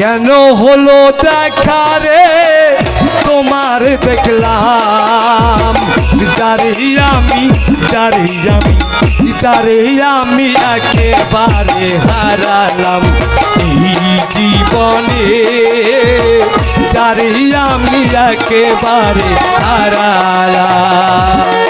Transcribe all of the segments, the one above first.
কেন হলো দেখা রে? তোমার দেখলাম। যারে আমি যারে আমি যারে আমি একেবারে হারালাম। এই জীবনে যারে আমি একেবারে হারালাম।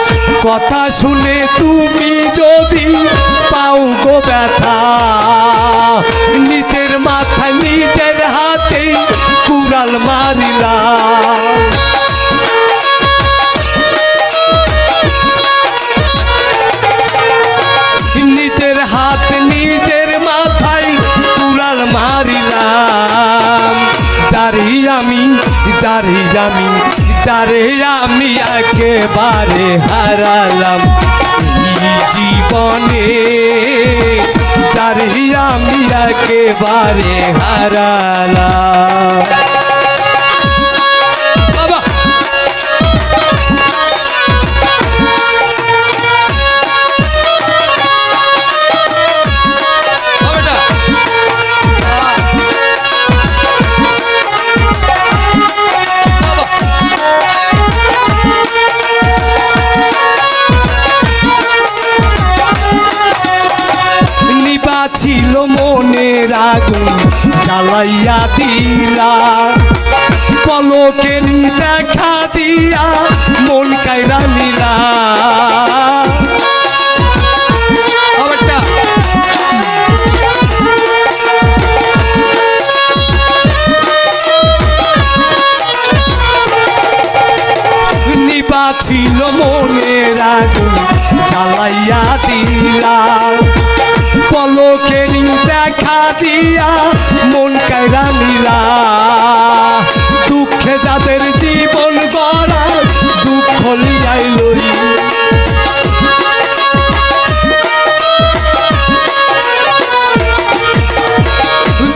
কথা শুনে তুমি যদি পাও গো ব্যথা, নিজের মাথায় নিজের হাতে কুড়াল মারিলা। হাত নিজের মাথায় আমি যারে আমি যারে আমি একেবারে হারালাম। জীবনে যারে আমি একেবারে হারালাম। ছিল মনের আগুন জ্বালাইয়া দিলা। পলকেরই দেখা দিয়া মন কাইরা নিলা। ছিল মনের আগুন জ্বালাইয়া দিলা। পলকেরই দেখা দিয়া মন কাইরা নিলা। দুঃখে যাদের জীবন গড়া, দুঃখ লিয়াই লই।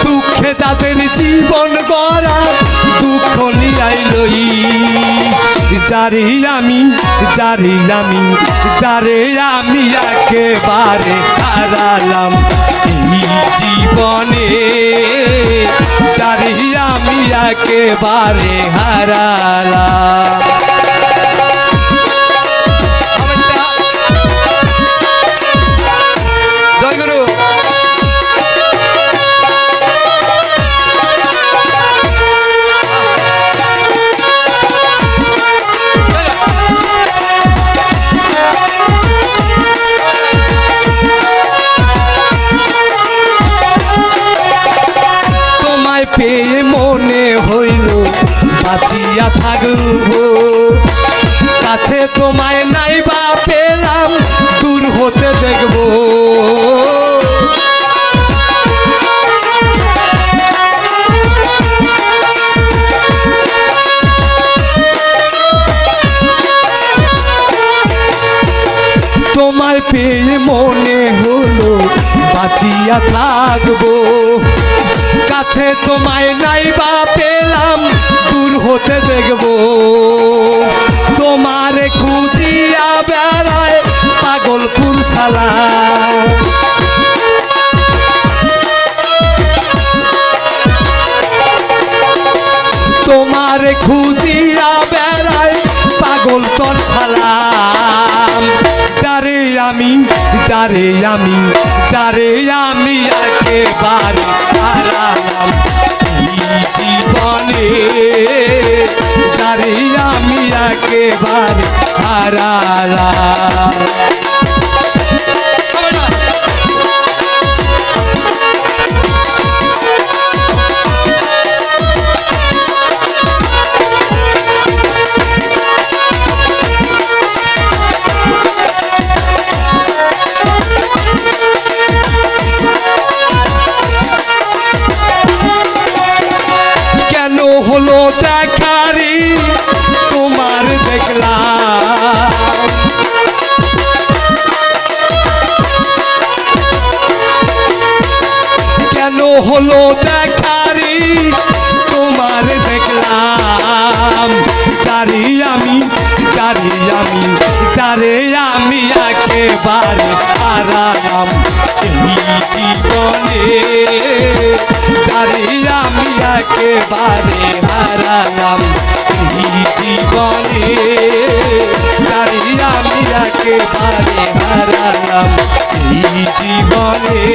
দুঃখে যাদের জীবন গড়া, দুঃখ নিয়াই লই। যারে আমি যারে আমি যারে আমি একেবারে হারালাম এই জীবনে যারে আমি একেবারে হারালাম। পেয়ে মনে হইল বাঁচিয়া থাকব। কাছে তোমায় নাই বা পেলাম দূর হতে দেখব। তোমায় পেয়ে মনে হলো, বাঁচিয়া থাকব। কাছে তোমায় নাই বা পেলাম, দূর হতে দেখব। তোমারে খুঁজিয়া বেড়ায় পাগলপুর সালা তোমারে খুঁজিয়া বেড়ায় পাগল তোর সালাম যারে আমি যারে আমি যারে আমি একেবারে হারালাম জীবনে। যারে আমি একেবারে হারা তোমার দেখলাম। কেন হলো দেখারি? তোমার দেখলাম। জারি আমি জারি আমি জারে আমি একেবারে হারালাম। এই জীবনে জারি আমি একেবারে আমি একেবারে হারালাম এই জীবনে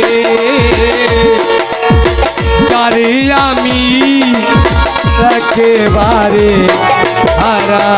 যারে আমি একেবারে হারা